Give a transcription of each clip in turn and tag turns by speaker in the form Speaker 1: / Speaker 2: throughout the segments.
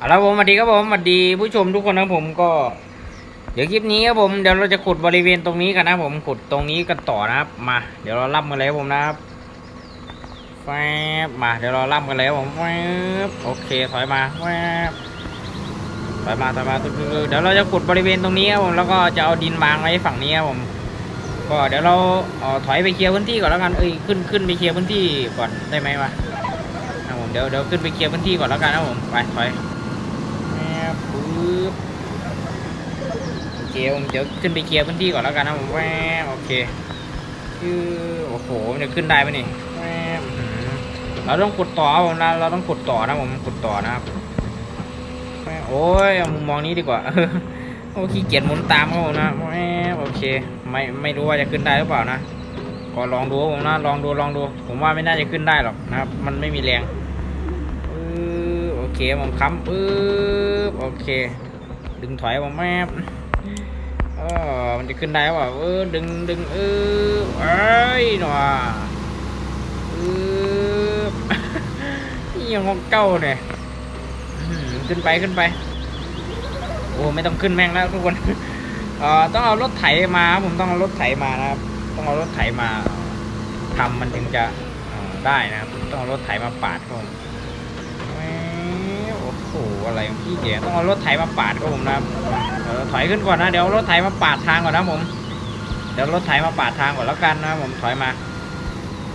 Speaker 1: เอาละผมสวัสดีครับผมสวัสดีผู้ชมทุกคนนะครับผมก็ เดี๋ยวคลิปนี้ครับผมเดี๋ยวเราจะขุดบริเวณตรงนี้กันนะผมขุดตรงนี้กันต่อนะครับ มา เดี๋ยวเราล่ำกันเลยครับผมนะครับแฟบมาเดี๋ยวเราล่ำกันเลยครับผมแฟบโอเคถอยมาแฟบถอยมาถอยมาตึ๊ดเดี๋ยวเราจะขุดบริเวณตรงนี้ครับผมแล้วก็จะเอาดินวางไว้ฝั่งนี้ครับผม ก็เดี๋ยวเราเออถอยไปเคลียร์พื้นที่ก่อนแล้วกันเอ้ยขึ้นขึ้นไปเคลียร์พื้นที่ก่อนได้ไหมวะนะผมเดี๋ยวเดี๋ยวขึ้นไปเคลียร์พื้นที่ก่อนแล้วกันนะผมไปถอย โอเคผมเดี๋ยวขึ้นไปเคลียร์พื้นที่ก่อนแล้วกันนะผมแวโอเคคือโอ้โหมันจะขึ้นได้ไหมนี่แหือเราต้องขุดต่อผมนะเราต้องขุดต่อนะผมขุดต่อนะครับโอ้ยมุมมองนี้ดีกว่าโอ้ขี้เกียจหมุนตามเขานะแหมโอเค ไม่ไม่รู้ว่าจะขึ้นได้หรือเปล่านะก็ลองดูผมนะลองดูลองดู ผมว่าไม่น่าจะขึ้นได้หรอกนะครับ มันไม่มีแรง เคผมค้ำปื๊บโอเค ดึงถอยผมแมบเออมันจะขึ้นได้หรอเปล่าเออดึงดึงเออเอ้ยหนอปื๊บนี่ยังของเก้าเนี่ยขึ้นไปขึ้นไปโอ้ไม่ต้องขึ้นแม่งแล้วทุกคนเอ่อต้องเอารถไถมาผมต้องเอารถไถมานะครับต้องเอารถไถมาทำมันถึงจะได้นะครับต้องเอารถไถมาปาดครับผม โอ้โหอะไรของพี่เจ๋ต้องเอารถไถมาปาดครับผมนะครับถอยขึ้นก่อนนะ เดี๋ยวรถไถมาปาดทางก่อนนะผม เดี๋ยวรถไถมาปาดทางก่อนแล้วกันนะผมถอยมา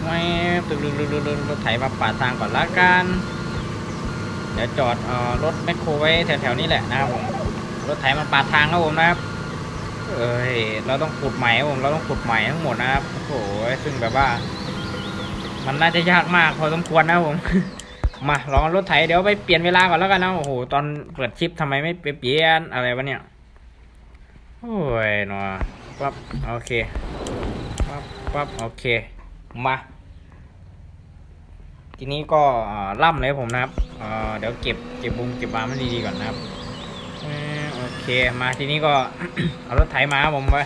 Speaker 1: ไม่ตึกๆๆๆรถไถมาปาดทางก่อนแล้วกันเดี๋ยวจอดเอ่อรถแมคโครไว้แถวๆนี้แหละนะครับผม รถไถมาปาดทางครับผมนะครับ เอ้ย เราต้องขุดใหม่ครับผม เราต้องขุดใหม่ทั้งหมดนะครับ โอ้โห ซึ่งแบบว่า มันน่าจะยากมากพอสมควรนะครับผม มาลองรถไถเดี๋ยวไปเปลี่ยนเวลาก่อนแล้วกันนะโอ้โหตอนเปิดชิปทำไมไม่ไปเปลี่ยนอะไรวะเนี่ยโอ้ยหนอปั๊บโอเคปั๊บปั๊บโอเคมาทีนี้ก็เอ่อล่ำเลยผมนะครับเเดี๋ยวเก็บเก็บบุงเก็บบามันดีๆก่อนนะครับโอเคมาทีนี้ก็เอารถไถมาครับผมไป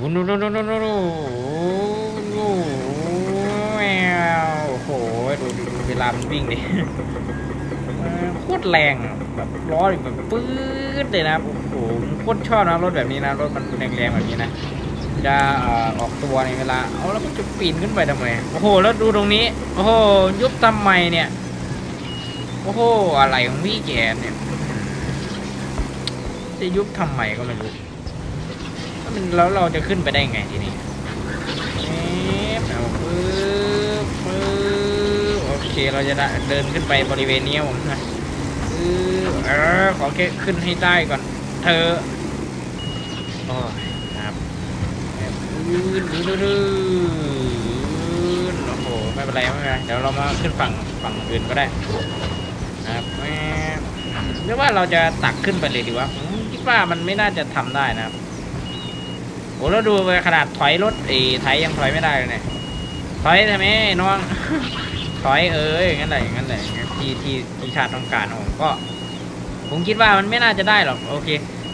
Speaker 1: วุ้นวุ้นวุ้นวุ้นวุ้นวุ้นวุ้นแมวโอ้โหดูดูดูเว ลามันวิ่งดิโคตรแรงแบบล้อนแบบปื๊ดเลยนะโอ้โหโคตรชอบนะรถแบบนี้นะรถมันแรงๆแบบนี้นะจะออกตัวในเวลาเอาแล้วมันจะปีนขึ้นไปทำไมโอ้โห แล้วดูตรงนี้ โอ้โห ยุบทำไมเนี่ย โอ้โห อะไรของพี่แกเนี่ย จะยุบทำไมก็ไม่รู้แล้วมันแล้วเราจะขึ้นไปได้ไงทีนี้เอ๊ะเอาปึ๊บปึ๊บโอ เคเราจะเดินขึ้นไปบริเวณนี้ผมนะเออขอแค่ขึ้นให้ได้ก่อน เธอโอ้ยครับดื้อดื้อดื้อโอ้โหไม่เป็นไรไม่เป็นไรเดี๋ยวเรามาขึ้นฝั่งฝั่งอื่นก็ได้ครับแม่หรือว่าเราจะตักขึ้นไปเลยดีวะคิดว่ามันไม่น่าจะทำได้นะครับโอ้แล้วดูไปขนาดถอยรถไอ้ไทยยังถอยไม่ได้เลยเนี่ยถอยทำไมน้อง ถอยเอออย่างนั้นแหละอย่างนั้นแหละที่ที่ที่ชาติต้องการผมก็ ผมคิดว่ามันไม่น่าจะได้หรอกโอเค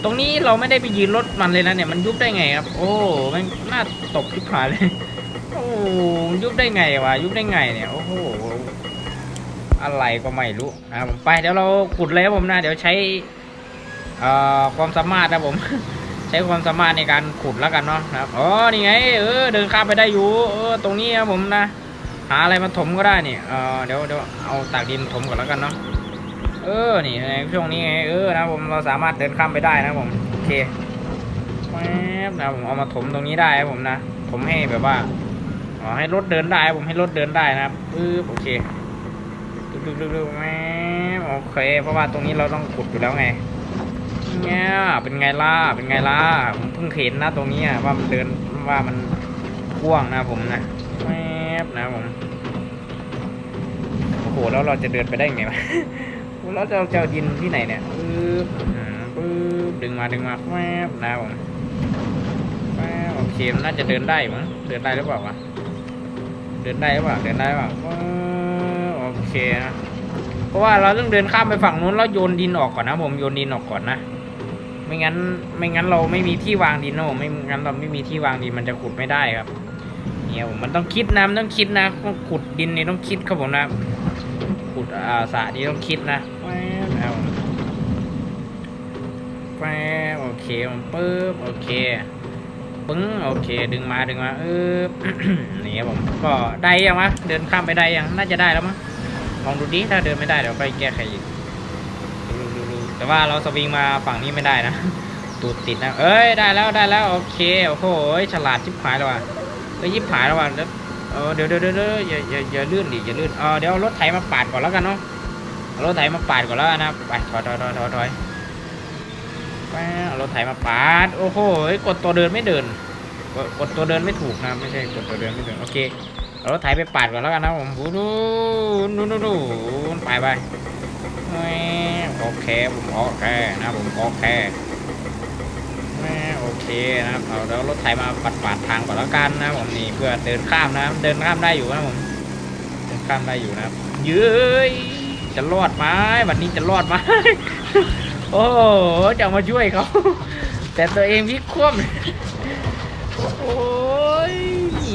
Speaker 1: ตรงนี้เราไม่ได้ไปยืนรถมันเลยนะเนี่ยมันยุบได้ไงครับ โอ้มันน่าตกทิพายเลยโอ้ยุบได้ไงวะยุบได้ไงเนี่ยโอ้โหอะไรก็ไม่รู้นะผมไปเดี๋ยวเราขุดเลยครับผมนะเดี๋ยวใช้เอ่อความสามารถนะผม ใช้ความสามารถในการขุดแล้วกันเนาะนะครับอ๋อนี่ไงเออเดินข้ามไปได้อยู่เออตรงนี้ครับผมนะ หาอะไรมาถมก็ได้นี่เออเดี๋ยวเดี๋ยวเอาตากดินถมก่อนแล้วกันเนาะเออนี่ไงช่วงนี้ไงเออนะผมเราสามารถเดินข้ามไปได้นะผมโอเคแป๊บนะผมเอามาถมตรงนี้ได้ครับผมนะผมให้แบบว่าอ๋อให้รถเดินได้ผมให้รถเดินได้นะครับปึ๊บโอเคดึกดึกดึกดึกแม่โอเค เพราะว่าตรงนี้เราต้องขุดอยู่แล้วไงเนี่ยเป็นไงล่ะเป็นไงล่ะผมเพิ่งเห็นนะตรงนี้อะว่ามันเดินว่ามันกว้างนะผมนะแนะผมโอ้โหแล้วเราจะเดินไปได้ไงวะแล้วจะจะเอาดินที่ไหนเนี่ยปึ๊บอืมปึ๊บดึงมาดึงมาแวบนะผมแวบโอเคมันน่าจะเดินได้มั้งเดินได้หรือเปล่าวะเดินได้หรือเปล่าเดินได้หรือเปล่าปึ๊บโอเคนะเพราะว่าเราต้องเดินข้ามไปฝั่งนู้นแล้วโยนดินออกก่อนนะผมโยนดินออกก่อนนะไม่งั้น ไม่งั้นเราไม่มีที่วางดินนะผมไม่งั้นเราไม่มีที่วางดินมันจะขุดไม่ได้ครับ เนี่ยผมมันต้องคิดนะมันต้องคิดนะต้องขุดดินนี่ต้องคิดครับผมนะขุดอาสระนี้ต้องคิดนะแป๊บเอาแฟบโอเคผมปึ๊บโอเคปึ้งโอเค ดึงมาดึงมาเออนี่ครับผมก็ได้ยังวะเดินข้ามไปได้ยังน่าจะได้แล้วมั้งลองดูดิถ้าเดินไม่ได้เดี๋ยวไปแก้ไขอีกดูดูดูแต่ว่าเราสวิงมาฝั่งนี้ไม่ได้นะตูดติดนะ เอ้ย ได้แล้วได้แล้ว โอเค โอ้โห ฉลาดชิบหายแล้วว่ะ เอ้ยชิบหายแล้วว่ะเดี๋ยวเออเดี๋ยวเดี๋ยวเดี๋ยวอย่าอย่าอย่าลื่นดิอย่าลื่นเออเดี๋ยวรถไถมาปาดก่อนแล้วกันเนาะรถไถมาปาดก่อนแล้วกันนะไปถอยถอยถอยถอยถอยไปรถไถมาปาดโอ้โหกดตัวเดินไม่เดินกดกดตัวเดินไม่ถูกนะไม่ใช่กดตัวเดินไม่เดินโอเครถไถไปปาดก่อนแล้วกันนะผมดูดูดูดูดูไปไปโอเคผมโอเคนะผมโอเค นะครับเอาแล้วรถไถมาปัดปาดทางก่อนแล้วกันนะผมนี่เพื่อเดินข้ามนะเดินข้ามได้อยู่นะผมเดินข้ามได้อยู่นะครับเย้ยจะรอดไหมวันนี้จะรอดไหมโอ้จะมาช่วยเขาแต่ตัวเองพิกคว่ำโอ้ย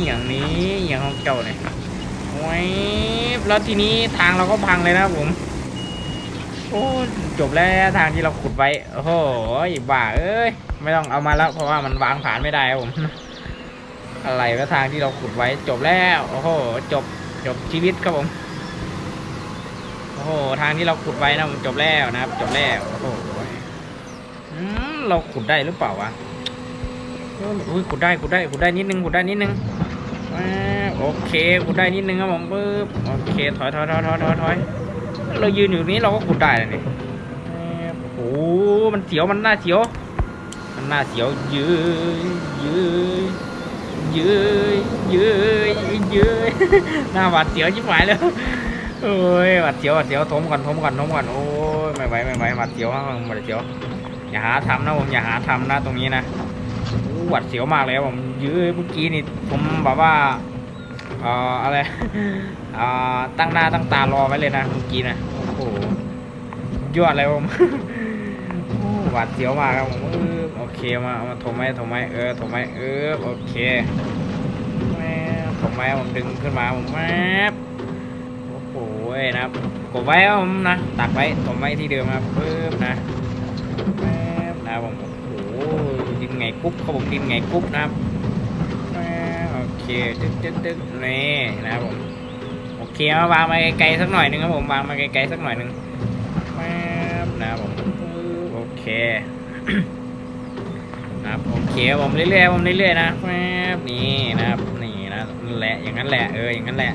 Speaker 1: อย่างนี้อย่างของเจ้าเนี่ยโอ้ยแล้วทีนี้ทางเราก็พังเลยนะผมโอ้จบแล้วทางที่เราขุดไว้โอ้โหบ้าเอ้ย ไม่ต้องเอามาแล้ว เพราะว่ามันวางผ่านไม่ได้ครับผม อะไรก็ทางที่เราขุดไว้จบแล้ว โอ้โห จบ จบชีวิตครับผม โอ้โห ทางที่เราขุดไว้นะผมจบแล้วนะครับ จบแล้ว โอ้โหเราขุดได้หรือเปล่าวะอุ้ยขุดได้ขุดได้ขุดได้นิดนึงขุดได้นิดนึงโอเคขุดได้นิดนึงครับผมปึ๊บโอเคถอยถอยถอยถอยถอยถอยเรายืนอยู่นี้เราก็ขุดได้เลยนี่โอ้โหมันเสียวมันน่าเสียว มันน่าเสียวยืยยืยยืยยืยยืยหน้าหวาดเสียวชิบหายเลยโอ้ยหวาดเสียวหวาดเสียวทมก่อนทมก่อนทมก่อนโอ้ยไม่ไหวไม่ไหวหวาดเสียวมากหวาดเสียวอย่าหาทำนะผมอย่าหาทำนะตรงนี้นะโอ้หวาดเสียวมากเลยผมยืยเมื่อกี้นี่ผมแบบว่าเอ่ออะไรอ่าตั้งหน้าตั้งตารอไว้เลยนะเมื่อกี้นะโอ้โหยอดเลยผม หวาดเสียวมากครับผมโอเคมาเอามาถมไม้ถมไม้เออถมไม้เออโอเคแม่ถมไม้ผมดึงขึ้นมาผมแม่โอ้โหนะครับกดไว้ครับผมนะตักไว้ถมไว้ที่เดิมครับปึ๊บนะแม่นะผมโอ้โหดินไงกุ๊บครับผมดินไงกุ๊บนะครับแม่โอเคตึ๊กตึ๊กตึ๊กนี่นะครับผมโอเคมาวางมาไกลๆสักหน่อยหนึงครับผมวางมาไกลๆสักหน่อยหนึงแป๊บนะครับผมโอ เคครับโอเคผมเรื่อยๆผมเรื่อยๆนะแป๊บนี่นะครับนี่นะแหละอย่างนั้นแหละเอออย่างนั้นแหละ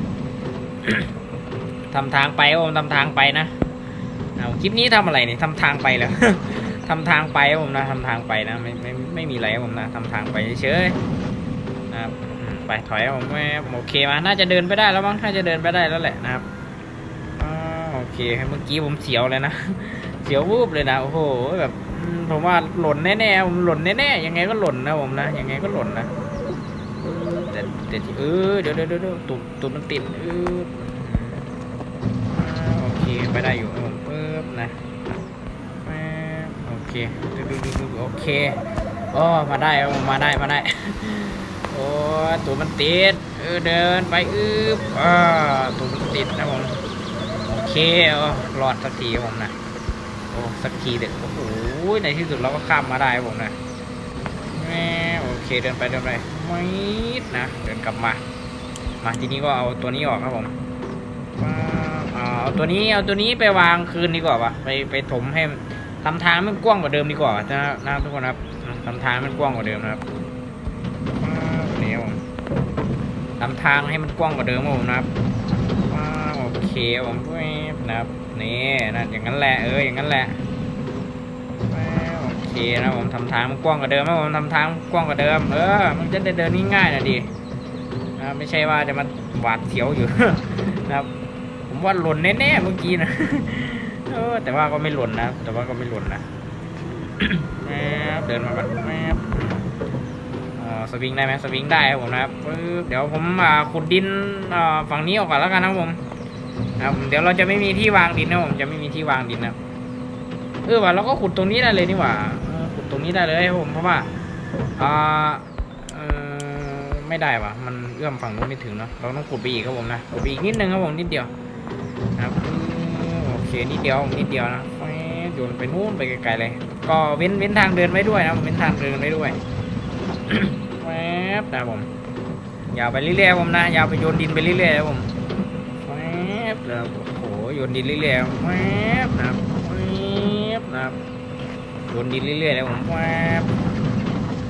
Speaker 1: ทำทางไปผมทำทางไปนะเอาคลิปนี้ทำอะไรนี่ทำทางไปแล้วทำทางไปผมนะทำทางไปนะไม่ไม่ไม่มีอะไรผมนะทำทางไปเฉยๆนะครับไปถอยผมแม่โอเคมาน่าจะเดินไปได้แล้วมั้งน่าจะเดินไปได้แล้วแหละนะครับโอเคเมื่อกี้ผมเสียวเลยนะ สียววูบเลยนะโอ้โหแบบผมว่าหล่นแน่ๆผมหล่นแน่ๆยังไงก็หล่นนะผมนะยังไงก็หล่นนะแต่แต่ที่เออเดี๋ยวเดี๋ยวเดี๋ยวตุ่มตุ่มมันติดเออโอเคไปได้อยู่ผมปึ๊บนะโอเคดูดูดูดูโอเคโอ้มาได้มาได้มาได้โอ้ตัวมันติดเออเดินไปอึบอ่าตัวมันติดนะผมโอเคเออรอดสักทีผมนะ สักทีเด็ดโอ้โหในที่สุดเราก็ข้ามมาได้ผมนะแม่โอเคเดินไปเดินไปไม่นะเดินกลับมามาทีนี้ก็เอาตัวนี้ออกครับผมเอาตัวนี้เอาตัวนี้ไปวางคืนดีกว่าปะไปไปถมให้ทำทางมันกว้างกว่าเดิมดีกว่านะนะครับทุกคนครับทำทางมันกว้างกว่าเดิมนะครับว้าวนี่ครับผมทำทางให้มันกว้างกว่าเดิมครับผมนะครับโอเคผมนะครับ นี่นะอย่างนั้นแหละเอออย่างนั้นแหละแม่โอเคนะผมทำทางมันกว้างกว่าเดิมนะผมทำทางกว้างกว่าเดิม เออ มันจะได้เดินง่ายๆนะดีนะไม่ใช่ว่าจะมาหวาดเสียวอยู่นะครับ ผมว่าหล่นแน่ๆเมื่อกี้นะเออแต่ว่าก็ไม่หล่นนะ แต่ว่าก็ไม่หล่นนะแม่เดินมาก่อนแม่อ๋อสวิงได้ไหมสวิงได้ครับผมนะครับเดี๋ยวผมอ่าขุดดินฝั่งนี้ออกก่อนแล้วกันนะผม ครับเดี๋ยวเราจะไม่มีที่วางดินนะผมจะไม่มีที่วางดินนะเออว่ะเราก็ขุดตรงนี้ได้เลยนี่หว่าขุดตรงนี้ได้เลยครับผมเพราะว่าอ่าเออไม่ได้ว่ะมันเอื้อมฝั่งนู้นไม่ถึงเนาะเราต้องขุดไปอีกครับผมนะขุดไปอีกนิดนึงครับผมนิดเดียวครับโอเคนิดเดียวนิดเดียวนะแฟ๊บยนไปนู่นไปไกลๆเลย ก็เว้นเว้นทางเดินไว้ด้วยนะเว้นทางเดินไว้ด้วยแวบนะผมยาวไปเรื่อยๆผมนะยาวไปโยนดินไปเรื่อยๆครับผม นะครับโอ้โหโยนดินเรื่อยๆแวบนะครับแวบนะครับโยนดินเรื่อยๆเลยผมแวบ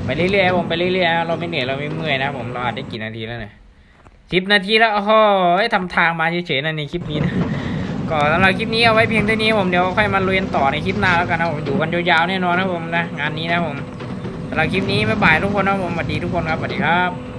Speaker 1: ไปเรื่อยๆผมไปเรื่อยๆเราไม่เหนื่อยเราไม่เมื่อยนะผมเราอัดได้กี่นาทีแล้วเนี่ยสิบนาทีแล้วโอ้โหทำทางมาเฉยๆนะในคลิปนี้นะก็สำหรับคลิปนี้เอาไว้เพียงเท่านี้ผมเดี๋ยวค่อยมาลุยนต่อในคลิปหน้าแล้วกันนะผมอยู่กันยาวๆแน่นอนนะผมนะงานนี้นะผมสำหรับคลิปนี้บ๊ายบายทุกคนนะผมสวัสดีทุกคนครับสวัสดีครับ